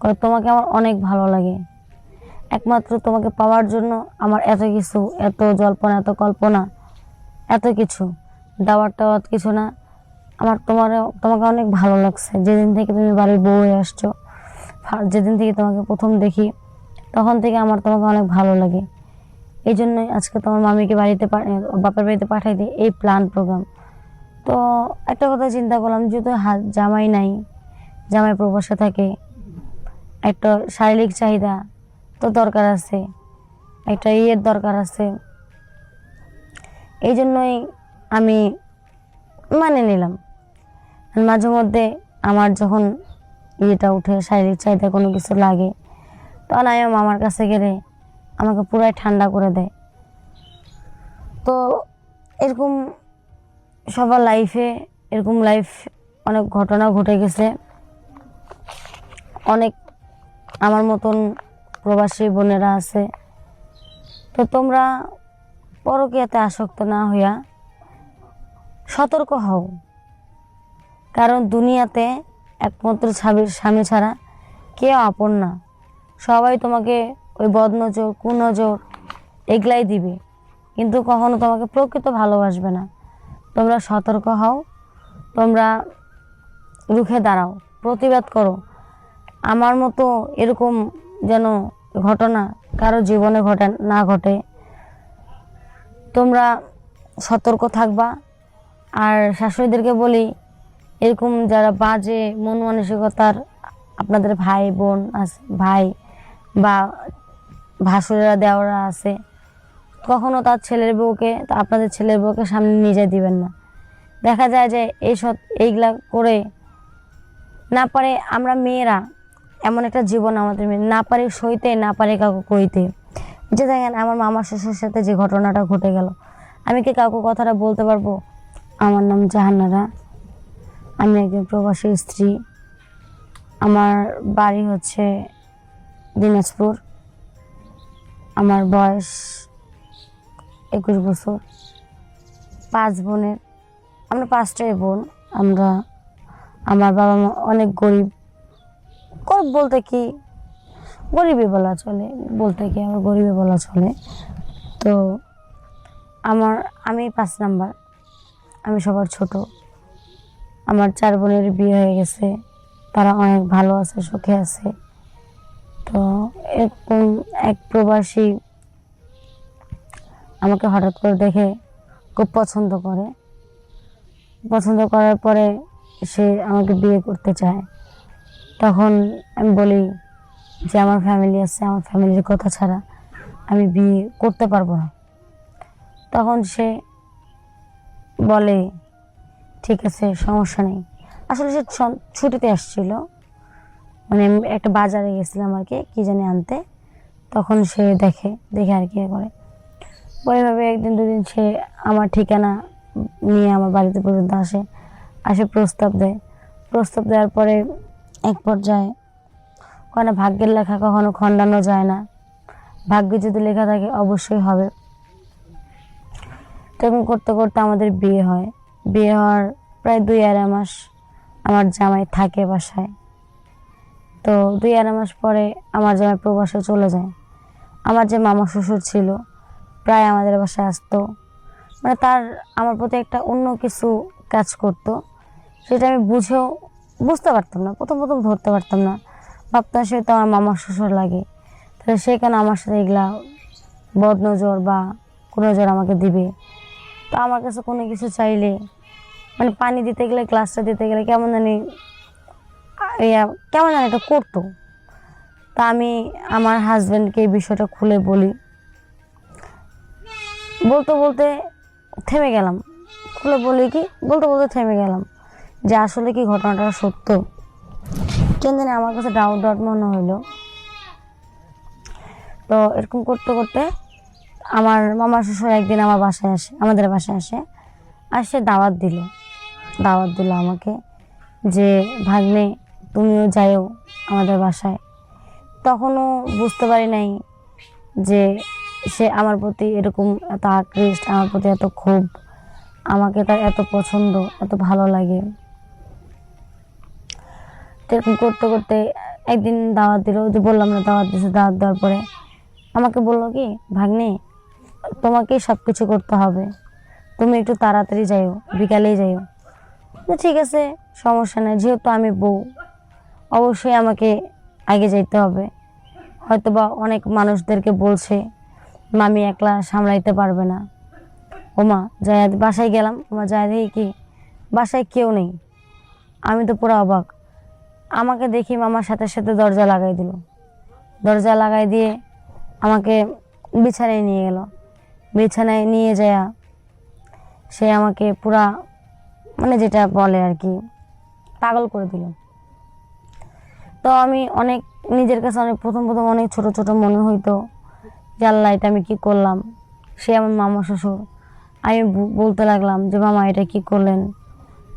কয় তোমাকে আমার অনেক ভালো লাগে। একমাত্র তোমাকে পাওয়ার জন্য আমার এত কিছু, এত জল্পনা, এত কল্পনা, এত কিছু দাওয়ার টাওয়ার কিছু না। আমার তোমার তোমাকে অনেক ভালো লাগছে। যেদিন থেকে তুমি বাড়ির বউ হয়ে আসছো যেদিন থেকে তোমাকে প্রথম দেখি, তখন থেকে আমার তোমাকে অনেক ভালো লাগে। এই জন্যই আজকে তোমার মামিকে বাড়িতে বাপের বাড়িতে পাঠাই দিই এই প্ল্যান প্রোগ্রাম তো একটা কথা চিন্তা করলাম, যেহেতু হাত জামাই নাই, জামাই প্রবাসে থাকে একটা শারীরিক চাহিদা তো দরকার আছে, একটা ইয়ের দরকার আছে। এই জন্যই আমি মানে নিলাম। মাঝে মধ্যে আমার যখন ইয়েটা উঠে, শারীরিক চাহিদা কোনো কিছু লাগে তখন আমি আমার কাছে গেলে আমাকে পুরাই ঠান্ডা করে দেয়। তো এরকম সবার লাইফে এরকম লাইফ অনেক ঘটনা ঘটে গেছে। অনেক আমার মতন প্রবাসী বোনেরা আছে। তো তোমরা পরকীয়াতে আসক্ত না হইয়া সতর্ক হও। কারণ দুনিয়াতে একমাত্র স্বামীর স্বামী ছাড়া কেউ আপন না। সবাই তোমাকে ওই বদনজর, কুনজর এগলাই দিবে। কিন্তু কখনো তোমাকে প্রকৃত ভালোবাসবে না। তোমরা সতর্ক হও, তোমরা রুখে দাঁড়াও, প্রতিবাদ করো। আমার মতো এরকম যেন ঘটনা কারও জীবনে ঘটে না ঘটে। তোমরা সতর্ক থাকবা। আর শাশুড়িদেরকে বলি, এরকম যারা বাজে, মন মানসিকতার আপনাদের ভাই, বোন আছে ভাই বা ভাসুরেরা দেওয়ারা আছে, কখনো তার ছেলের বউকে, আপনাদের ছেলের বউকে সামনে নিয়ে যেতে দিবেন না। দেখা যায় যে এই সব এইগুলা করে না পারে আমরা মেয়েরা এমন একটা জীবন আমাদের না পারে সইতে, না পারে কাউকে কইতে। যে দেখেন, আমার মামার শ্বশুর সাথে যে ঘটনাটা ঘটে গেল, আমি কি কাউকে কথাটা বলতে পারব? আমার নাম জাহানারা আমি একজন প্রবাসী স্ত্রী। আমার বাড়ি হচ্ছে দিনাজপুর। আমার বয়স একুশ বছর। পাঁচ বোনের। আমরা পাঁচটাই বোন। আমরা, আমার বাবা মা অনেক গরিব। গরিব বলতে কি? গরিবই বলা চলে, বলতে কি আমার গরিবই বলা চলে। তো আমার, আমি পাঁচ নাম্বার, আমি সবার ছোট। আমার চার বোনের বিয়ে হয়ে গেছে, তারা অনেক ভালো আছে, সুখে আছে। তো এরকম এক প্রবাসী আমাকে হঠাৎ করে দেখে খুব পছন্দ করে। পছন্দ করার পরে সে আমাকে বিয়ে করতে চায়। তখন আমি বলি যে, আমার ফ্যামিলি আছে, আমার ফ্যামিলির কথা ছাড়া আমি বিয়ে করতে পারব না। তখন সে বলে, ঠিক আছে, সমস্যা নেই। আসলে সে ছুটিতে আসছিল। মানে একটা বাজারে গেছিলাম আর কি, কী জানি আনতে। তখন সে দেখে দেখে আর কি করে। ওইভাবে একদিন, দুদিন সে আমার ঠিকানা নিয়ে আমার বাড়িতে পর্যন্ত আসে আসে প্রস্তাব দেয়। প্রস্তাব দেওয়ার পরে এক পর্যায়ে। ওখানে ভাগ্যের লেখা কখনো খণ্ডানো যায় না। ভাগ্যে যদি লেখা থাকে, অবশ্যই হবে। তখন করতে করতে আমাদের বিয়ে হয়। বিয়ে হওয়ার প্রায় দুই আড়াই মাস আমার জামাই থাকে বাসায়। তো দুই আড়াই মাস পরে আমার জামাই প্রবাসে চলে যায়। আমার যে মামা শ্বশুর ছিল, প্রায় আমাদের বাসায় আসতো। মানে তার আমার প্রতি একটা অন্য কিছু কাজ করতো। সেটা আমি বুঝেও বুঝতে পারতাম না, প্রথম প্রথম ধরতে পারতাম না। ভাবতাম সে তো আমার মামার শ্বশুর লাগে। তাহলে সে কেন আমার সাথে এগুলা বদনজর বা কোনো জোর আমাকে দিবে? তো আমার কাছে কোনো কিছু চাইলে মানে পানি দিতে গেলে, গ্লাসটা দিতে গেলে কেমন জানি, ইয়া, কেমন জানি এটা করতো। তা আমি আমার হাজব্যান্ডকে এই বিষয়টা খুলে বলি। বলতে বলতে থেমে গেলাম। খুলে বলি কি? বলতে বলতে থেমে গেলাম। যে আসলে কি ঘটনাটা সত্য? কেন জানি আমার কাছে ডাউট ডাউট মনে হইল। তো এরকম করতে করতে আমার মামা শ্বশুর একদিন আমার বাসায় আসে, আমাদের বাসায় আসে। আর সে দাওয়াত দিল। দাওয়াত দিল আমাকে যে, ভাগ্নে, তুমিও যাইও আমাদের বাসায়। তখনও বুঝতে পারি নাই যে সে আমার প্রতি এরকম এত আকৃষ্ট, আমার প্রতি এত ক্ষোভ, আমাকে তার এত পছন্দ, এত ভালো লাগে। এরকম করতে করতে একদিন দাওয়াত দিল, যে বললাম না দাওয়াত দিছে, দাওয়াত দেওয়ার পরে আমাকে বলল কি, ভাগ্নে তোমাকেই সব কিছু করতে হবে। তুমি একটু তাড়াতাড়ি যাইও, বিকালেই যাইও। ঠিক আছে, সমস্যা নেই, যেহেতু আমি বউ, অবশ্যই আমাকে আগে যাইতে হবে। হয়তো বা অনেক মানুষদেরকে বলছে, মামি একলা সামলাইতে পারবে না। ওমা যাই বাসায় গেলাম। ওমা দেখি কি, বাসায় কেউ নেই? আমি তো পুরো অবাক। আমাকে দেখি মামার সাথে সাথে দরজা লাগাই দিল। দরজা লাগাই দিয়ে আমাকে বিছানায় নিয়ে গেল। বিছানায় নিয়ে যায় সে আমাকে পুরা মানে যেটা বলে আর কি, পাগল করে দিল। তো আমি অনেক, নিজের কাছে অনেক, প্রথম প্রথম অনেক ছোট ছোট মনে হইতো যে আল্লাহ, এটা আমি কি করলাম? সে আমার মামা, শ্বশুর। আমি বলতে লাগলাম যে, মামা, এটা কি করলেন?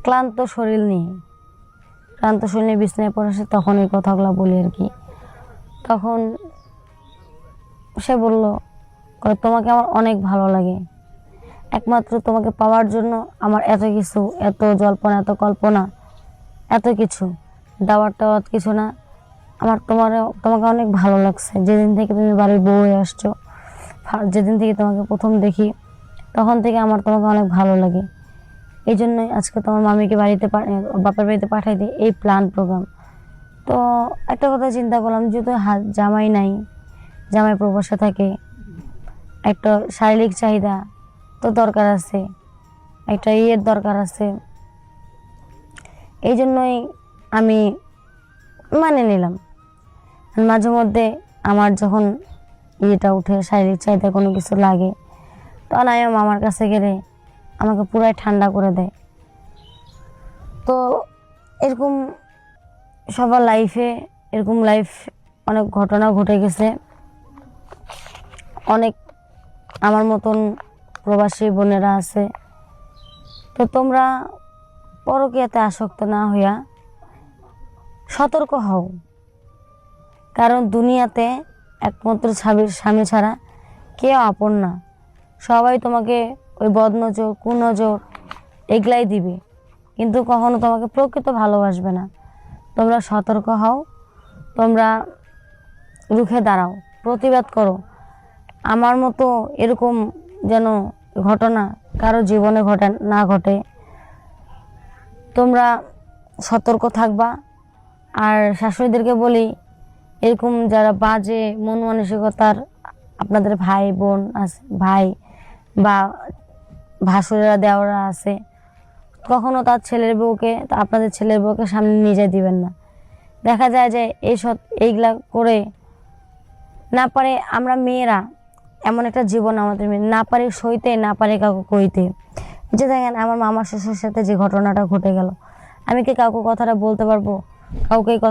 ক্লান্ত শরীর নিয়ে। ক্লান্ত শরীর নিয়ে বিছনায় পড়েছে তখন এই কথাগুলো বলি আর কি। তখন সে বলল তোমাকে আমার অনেক ভালো লাগে। একমাত্র তোমাকে পাওয়ার জন্য আমার এত কিছু, এত জল্পনা, এত কল্পনা, এত কিছু। দাওয়ার টাওয়ার কিছু না। আমার তোমার তোমাকে অনেক ভালো লাগছে। যেদিন থেকে তুমি বাড়ির বউ হয়ে আসছো যেদিন থেকে তোমাকে প্রথম দেখি, তখন থেকে আমার তোমাকে অনেক ভালো লাগে। এই জন্যই আজকে তোমার মামিকে বাড়িতে বাপের বাড়িতে পাঠাই দিই এই প্ল্যান প্রোগ্রাম তো একটা কথা চিন্তা করলাম, যেহেতু হা- জামাই নাই, জামাই প্রবাসে থাকে, একটা শারীরিক চাহিদা তো দরকার আছে, একটা ইয়ের দরকার আছে। এই জন্যই আমি মানে নিলাম। মাঝে মধ্যে আমার যখন ইয়েটা উঠে, শারীরিক চাহিদা কোনো কিছু লাগে তখন আমি মামার কাছে গেলে আমাকে পুরাই ঠান্ডা করে দেয়। তো এরকম সবার লাইফে এরকম লাইফ অনেক ঘটনা ঘটে গেছে। অনেক আমার মতন প্রবাসী বোনেরা আছে। তো তোমরা পরকীয়াতে আসক্ত না হইয়া সতর্ক হও। কারণ দুনিয়াতে একমাত্র স্বামীর স্বামী ছাড়া কেউ আপন না। সবাই তোমাকে ওই বদনজর, কুনজর, এগুলাই দিবে। কিন্তু কখনো তোমাকে প্রকৃত ভালোবাসবে না। তোমরা সতর্ক হও, তোমরা রুখে দাঁড়াও, প্রতিবাদ করো। আমার মতো এরকম যেন ঘটনা কারও জীবনে ঘটে, না ঘটে, তোমরা সতর্ক থাকবা। আর শাশুড়িদেরকে বলি, এরকম যারা বাজে মন মানসিকতার আপনাদের ভাই, বোন আছে ভাই বা ভাসুরেরা দেওয়ারা আছে। কখনো তার ছেলের বউকে আপনাদের ছেলের বউকে সামনে নিয়ে যেতে দিবেন না। দেখা যায় যে এই সব এইগুলা করে না পারে আমরা মেয়েরা, এমন একটা জীবন আমাদের মেয়ে, না পারে সইতে, না পারে কাউকে কইতে। যে দেখেন, আমার মামার শ্বশুর সাথে যে ঘটনাটা ঘটে গেল, আমি কি কাউকে কথাটা বলতে পারব? কাউকে কথা